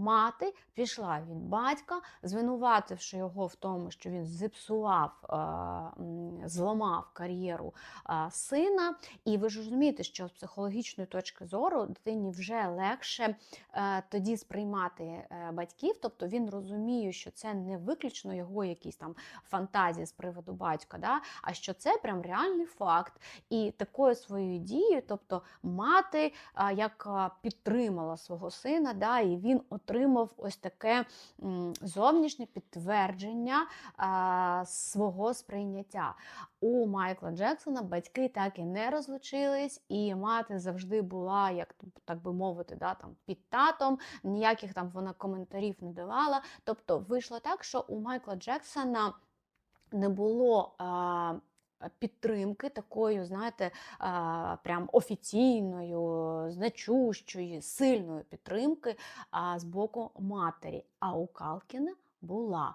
мати пішла від батька, звинувативши його в тому, що він зіпсував, е, зламав кар'єру е, сина. І ви ж розумієте, що з психологічної точки зору дитині вже легше е, тоді сприймати батьків, тобто він розуміє, що це не виключно його якісь там фантазії з приводу батька, да? а що це прям реальний факт. І такою своєю дією, тобто мати як підтримала свого сина, да, і він отримав ось таке зовнішнє підтвердження свого сприйняття. У Майкла Джексона батьки так і не розлучились, і мати завжди була, як так би мовити, да, там, під татом, ніяких там вона коментарів не давала. Тобто вийшло так, що у Майкла Джексона не було. А, Підтримки такою, знаєте, прям офіційною, значущої, сильної підтримки з боку матері. А у Калкіна була.